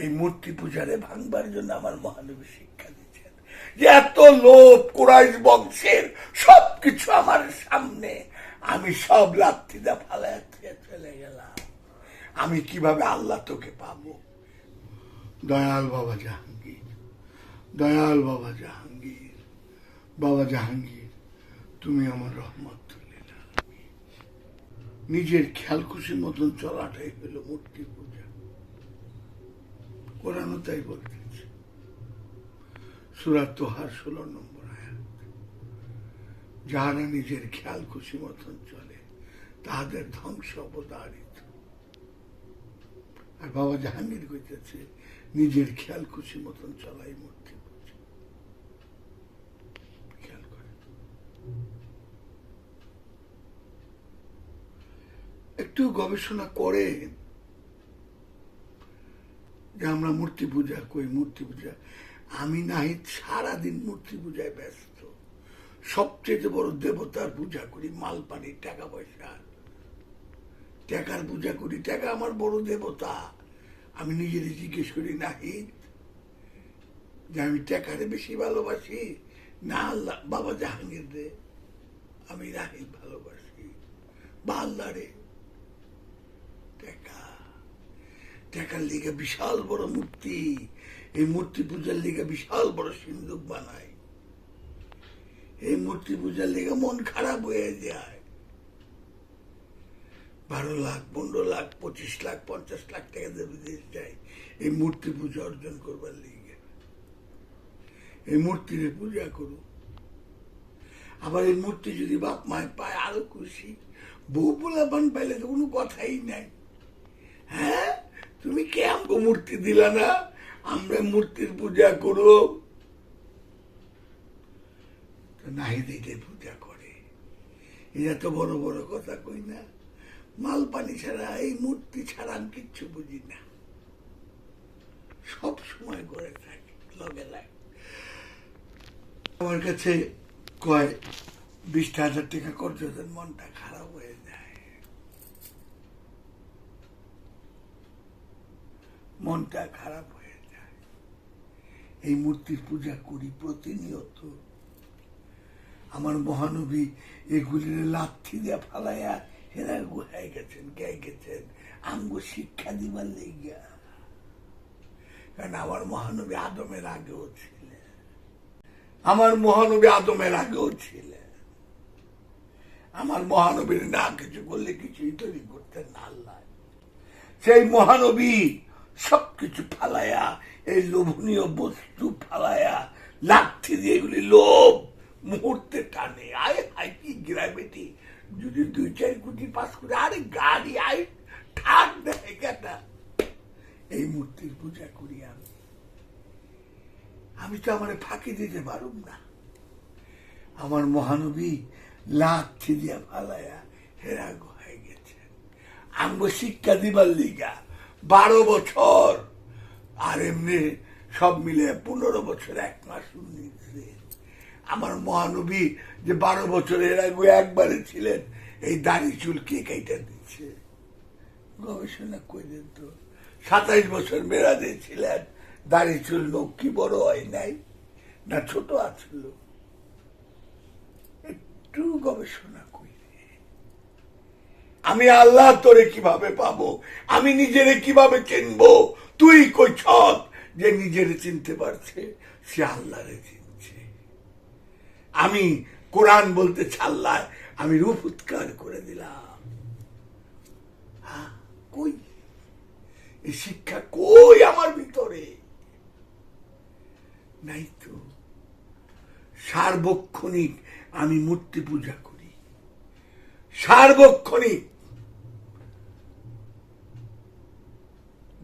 এই মূর্তি পূজারে ভাঙবার জন্য আমার মহানবী শিক্ষা দিচ্ছেন যে এত লোভ, কুরাইশ বংশের সবকিছু আমার সামনে। আমি সব লাত্তিদা থেকে চলে গেলাম। আমি কীভাবে আল্লাহ তোকে পাবো? দয়াল বাবা জাহাঙ্গীর, দয়াল বাবা জাহাঙ্গীর বাবা জাহাঙ্গীর, তুমি আমার রহমত নিজের খেয়াল খুশির মতন চলাটাই হলো মূর্তি পূজা। কোরআনও তাই বলতেছে সুরাত তোহার ষোলো নম্বর যাহারা নিজের খেয়াল খুশি মতন চলে, তাহাদের ধ্বংস অবতারিত। আর বাবা জাহাঙ্গীর কইতেছে, নিজের খেয়াল খুশি মতন চলাই করে। একটু গবেষণা করেন যে আমরা মূর্তি পূজা কই মূর্তি পূজা। আমি নাহিদ সারাদিন মূর্তি পূজায় ব্যস্ত। সবচেয়ে বড় দেবতার পূজা করি, মাল পানি টাকা পয়সা। টাকার পূজা করি, টাকা আমার বড় দেবতা। আমি নিজেরই জিজ্ঞেস করি, নাহিদ, যে আমি টাকারে বেশি ভালোবাসি? না আল্লাহ, বাবা জাহাঙ্গীর রে, আমি নাহিদ ভালোবাসি। বা আল্লাহ রে, টাকা। টাকার লিগে বিশাল বড় মূর্তি। এই মূর্তি পূজার লিগে বিশাল বড় সিন্ধুক বানায়। এই মূর্তি পূজার লিগে মন খারাপ হয়ে যায়। বারো লাখ, পনেরো লাখ, পঁচিশ লাখ, পঞ্চাশ লাখ টাকা দিয়ে বিদেশ যায়। এই মূর্তি পূজা অর্জন করবার লিগে। এই মূর্তির পূজা করু আবার এই মূর্তি যদি বাপ মায় পায় আরও খুশি, বউ পোলাপান পাইলে তো কোনো কথাই নাই। হ্যাঁ? তুমি কে আমাকে মূর্তি দিলা না? আমরা মূর্তির পূজা করো নাহিদ পূজা করে। এরা তো বড় বড় কথা কই না। মাল পানি ছাড়া, এই মূর্তি ছাড়া আমি কিচ্ছু বুঝি না। সব সময় করে থাকি, লগে লাগে। আমার কাছে কয় বিশটা হাজার টাকা দেন মনটা খারাপ হয়ে যায় মনটা খারাপ হয়ে যায়। এই মূর্তির পূজা করি প্রতিনিয়ত। আমার মহানবী এগুলির লাথি দিয়ে ফালাইয়া হেরা গুহায় গেছেন কে গেছেন। আমগো শিক্ষা দিবার লেগিয়া। কারণ আমার মহানবী আদমের আগেও ছিলেন। আমার মহানবী আদমের আগেও ছিলেন। আমার মহানবীর না কিছু করলে কিছুই তৈরি করতেন না আল্লাহ সেই মহানবী সবকিছু ফালায়া, এই লোভনীয় বস্তু ফালায়া, লাঠি দিয়ে এগুলি লোভ মুহূর্তে টানে। আয় হাই কি গ্রাভিটি যদি দুই চার কোটি পাঁচ কোটি আরে গাড়ি, আয় ঠাক দেয় কেটা। এই মূর্তির পূজা করি আমি। আমি তো আমার ফাঁকি দিতে পারুম না। আমার মহানবী লাথি দিয়া ফালায়া হেরা গোহায় গেছেন। আমগো শিক্ষা দিবার লিগা। বারো বছর। আর এমনি সব মিলে পনেরো বছর, এক মাস আমার মহানবী যে বারো বছর এর আগে একবারে ছিলেন, এই দাড়ি চুল কে কেটে দিচ্ছে গবেষণা করেন তো। সাতাইশ বছর মেরাজে ছিলেন, দাড়ি চুল লোক কি বড় হয় নাই? না ছোট আছিল একটু গবেষণা আমি আল্লাহ তোরে কীভাবে পাবো? আমি নিজেরে কীভাবে চিনবো? তুই কইছ যে নিজেরে চিনতে পারছে সে আল্লাহরে চিনছে। আমি কোরআন বলতে ছাল্লায় আমি রূপ উৎকার করে দিলাম। হ্যাঁ, কই? এই শিক্ষা কই আমার ভিতরে? নাই তো। সার্বক্ষণিক আমি মূর্তি পূজা করি। সার্বক্ষণিক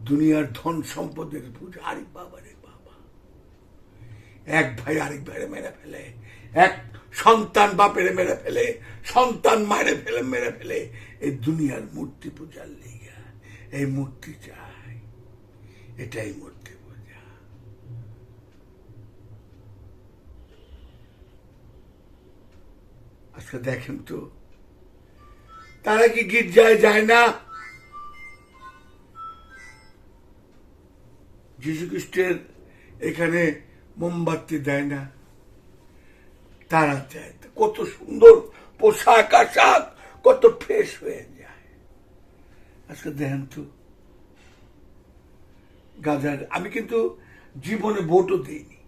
দুনিয়ার ধন সম্পদের পূজা আরে বাবা রে বাবা। এক ভাই আরেক ভাইরে মেরে ফেলে, এক সন্তান বাপের মেরে ফেলে, সন্তান মায়ের ফেলে, মেরে ফেলে। এই দুনিয়ার মূর্তি পূজার লিগা, এই মূর্তি চাই, এটাই মূর্তি পূজা। আজকে দেখেন তো, তারা কি গির্জায় যায় না? যীশু খ্রিস্টের এখানে মোমবাতি দেয় না, তারা দেয়। কত সুন্দর পোশাক আশাক, কত ফ্রেশ হয়ে যায়। আজকে দেখেন তো, গাজার, আমি কিন্তু জীবনে ভোটও দিইনি।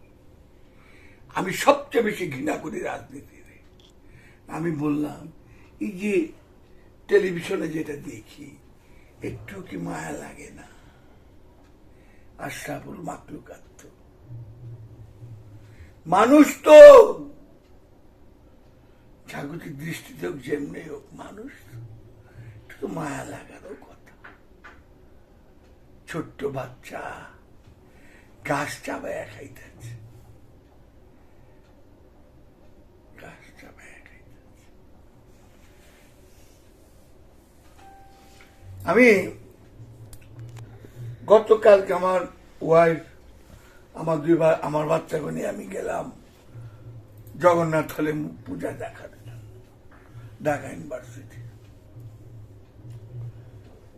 আমি সবচেয়ে বেশি ঘৃণা করি রাজনীতিতে আমি বললাম, এই যে টেলিভিশনে যেটা দেখি, একটু কি মায়া লাগে না? আশরাফুল মাকলুকাত। মানুষ তো, জাগতিক দৃষ্টিতে হোক যেমনি হোক মানুষ তো। মায়া লাগারও কথা। ছোট্ট বাচ্চা গাছ চাবায় খাইতেছে। গাছ খাইতেছে। আমি গতকালকে আমার ওয়াইফ আমার দুই আমার বাচ্চাকে নিয়ে আমি গেলাম জগন্নাথ হলে পূজা দেখার ঢাকা ইউনিভার্সিটি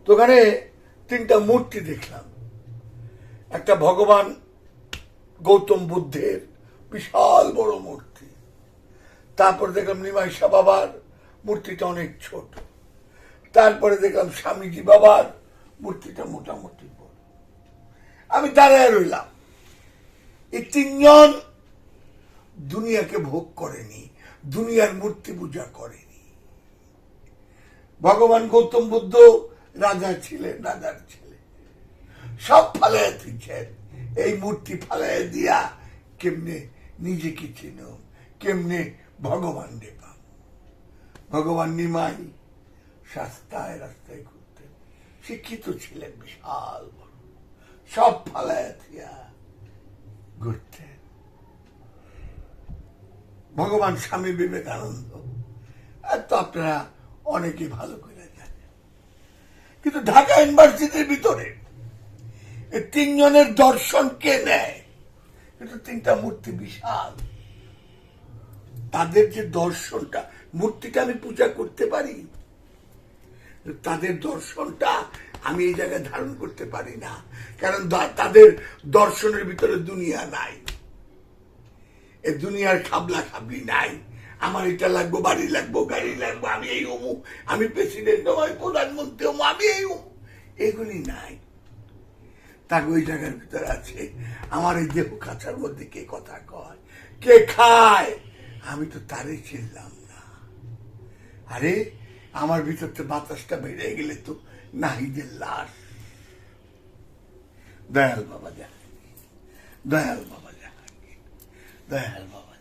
তো ওখানে তিনটা মূর্তি দেখলাম। একটা ভগবান গৌতম বুদ্ধের বিশাল বড় মূর্তি। তারপর দেখলাম নিমাইশা বাবার মূর্তিটা অনেক ছোট। তারপরে দেখলাম স্বামীজি বাবার মূর্তিটা মোটামুটি বড়। আমি দাঁড়ায় রইলাম। এই তিনজন দুনিয়াকে ভোগ করেনি, দুনিয়ার মূর্তি পূজা করেনি। ভগবান গৌতম বুদ্ধ রাজা ছিলেন, রাজার ছেলে। সব ফালাই দিচ্ছেন এই মূর্তি ফালাই দিয়া কেমনে নিজেকে চিন, কেমনে ভগবান পাম ভগবান নিমাই, রাস্তায় রাস্তায় ঘুরতেন। শিক্ষিত ছিলেন বিশাল বড়। সব ফালায় দিয়া ঘুরতেন ভগবান স্বামী বিবেকানন্দ। আর তো আপনারা অনেকে ভালো করে জানেন। কিন্তু ঢাকা ইউনিভার্সিটির ভিতরে তিনজনের দর্শন কে নেয়? কিন্তু তিনটা মূর্তি বিশাল। তাদের যে দর্শনটা, মূর্তিটা আমি পূজা করতে পারি? তাদের দর্শনটা আমি এই জায়গায় ধারণ করতে পারি না। কারণ তাদের দর্শনের ভিতরে দুনিয়া নাই। এ দুনিয়ার খাবলা খাবলি নাই। আমার এটা লাগবো, বাড়ি লাগবো, গাড়ি লাগবো, আমি এই অমুক আমি প্রেসিডেন্ট হই প্রধানমন্ত্রী হব আমি এই অমুক এগুলি নাই। তাকে ওই জায়গার ভিতরে আছে। আমার এই দেহ কাছার মধ্যে কে কথা কয়? কে খায়? আমি তো তারে চিনলাম না। আরে, আমার ভিতর তো বাতাসটা বেড়ে গেলে তো নাহিদের লাশ। দয়াল বাবা জাহাঙ্গীর দয়াল বাবা জাহাঙ্গীর দয়াল বাবা